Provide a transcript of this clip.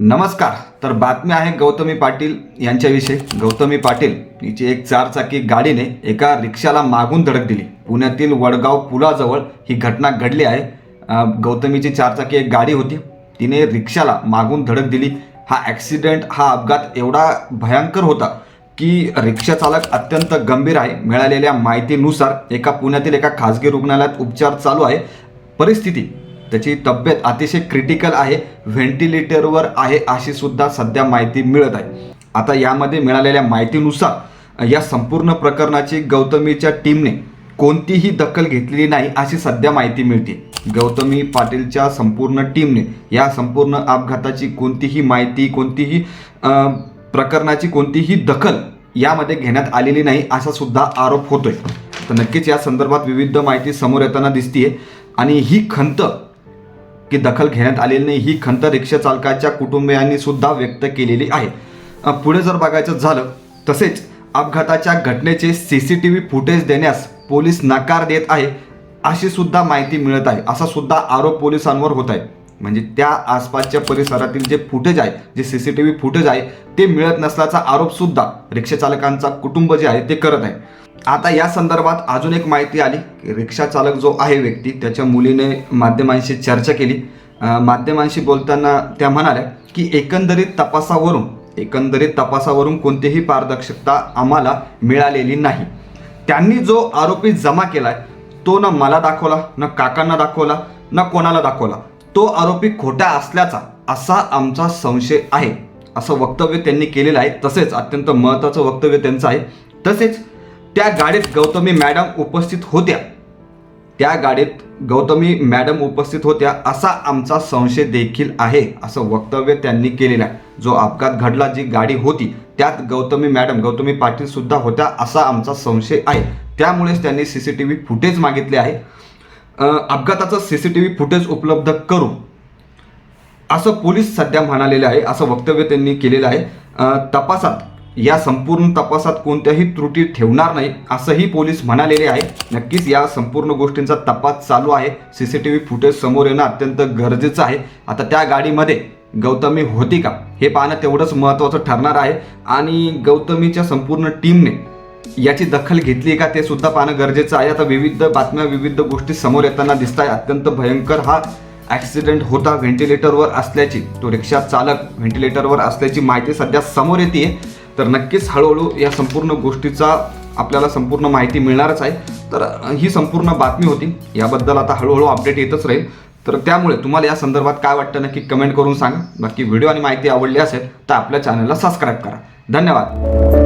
नमस्कार. तर बातमी आहे गौतमी पाटील यांच्याविषयी. गौतमी पाटील हिची एक चारचाकी गाडीने एका रिक्षाला मागून धडक दिली. पुण्यातील वडगाव पुलाजवळ ही घटना घडली आहे. गौतमीची चारचाकी एक गाडी होती. तिने रिक्षाला मागून धडक दिली. हा ॲक्सिडेंट हा अपघात एवढा भयंकर होता की रिक्षा चालक अत्यंत गंभीर आहे. मिळालेल्या माहितीनुसार एका पुण्यातील एका खाजगी रुग्णालयात उपचार चालू आहे. परिस्थिती त्याची तब्येत अतिशय क्रिटिकल आहे. व्हेंटिलेटरवर आहे अशी सुद्धा सध्या माहिती मिळत आहे. आता यामध्ये मिळालेल्या माहितीनुसार या संपूर्ण प्रकरणाची गौतमीच्या टीमने कोणतीही दखल घेतलेली नाही अशी सध्या माहिती मिळते. गौतमी पाटीलच्या संपूर्ण टीमने या संपूर्ण अपघाताची कोणतीही माहिती कोणतीही प्रकरणाची कोणतीही दखल यामध्ये घेण्यात आलेली नाही असा सुद्धा आरोप होतोय. तर नक्कीच या संदर्भात विविध माहिती समोर येताना दिसतीये. आणि ही खंत की दखल घेण्यात आलेली नाही. ही खंत रिक्षा चालकाच्या कुटुंबियांनी सुद्धा व्यक्त केलेली आहे. पुढे जर बघायचं झालं तसेच अपघाताच्या घटनेचे C C T V footage देण्यास पोलीस नकार देत आहे अशी सुद्धा माहिती मिळत आहे. असा सुद्धा आरोप पोलिसांवर होत आहे. म्हणजे त्या आसपासच्या परिसरातील जे फुटेज आहे जे C C T V footage आहे ते मिळत नसल्याचा आरोप सुद्धा रिक्षा चालकांचा कुटुंब जे आहे ते करत आहे. आता या संदर्भात अजून एक माहिती आली. की रिक्षा चालक जो आहे व्यक्ती त्याच्या मुलीने माध्यमांशी चर्चा केली. माध्यमांशी बोलताना त्या म्हणाल्या की एकंदरीत तपासावरून एकंदरीत तपासावरून कोणतीही पारदर्शकता आम्हाला मिळालेली नाही. त्यांनी जो आरोपी जमा केलाय तो ना मला दाखवला ना काकांना दाखवला न कोणाला दाखवला. तो आरोपी खोटा असल्याचा असा आमचा संशय आहे. असं वक्तव्य त्यांनी केलेलं आहे. तसेच अत्यंत महत्त्वाचं वक्तव्य त्यांचं आहे. तसेच त्या गाडीत गौतमी मॅडम उपस्थित होत्या. त्या गाडीत गौतमी मॅडम उपस्थित होत्या असा आमचा संशय देखील आहे असं वक्तव्य त्यांनी केलेलं आहे. जो अपघात घडला जी गाडी होती त्यात गौतमी मॅडम गौतमी पाटील सुद्धा होत्या असा आमचा संशय आहे. त्यामुळेच त्यांनी C C T V footage मागितले आहे. अपघाताचं C C T V footage उपलब्ध करू. असं पोलीस सध्या म्हणालेले आहे असं वक्तव्य त्यांनी केलेलं आहे. तपासात या संपूर्ण तपासात कोणत्याही त्रुटी ठेवणार नाही असंही पोलीस म्हणालेले आहे. नक्कीच या संपूर्ण गोष्टींचा तपास चालू आहे. C C T V footage समोर येणं अत्यंत गरजेचं आहे. आता त्या गाडीमध्ये गौतमी होती का? हे पाहणं तेवढंच महत्त्वाचं ठरणार आहे. आणि गौतमीच्या संपूर्ण टीमने याची दखल घेतली का ते सुद्धा पाहणं गरजेचं आहे. आता विविध बातम्या विविध गोष्टी समोर येताना दिसत आहे अत्यंत भयंकर हा ॲक्सिडेंट होता व्हेंटिलेटरवर असल्याची. तो रिक्षा चालक व्हेंटिलेटरवर असल्याची माहिती सध्या समोर येते तर नक्कीच हळूहळू या संपूर्ण गोष्टीचा आपल्याला संपूर्ण माहिती मिळणारच आहे. तर ही संपूर्ण बातमी होती. याबद्दल आता हळूहळू अपडेट येतच राहील. तर त्यामुळे तुम्हाला या संदर्भात काय वाटतं नक्की कमेंट करून सांगा. बाकी व्हिडिओ आणि माहिती आवडली असेल तर आपल्या चॅनलला सबस्क्राईब करा. धन्यवाद.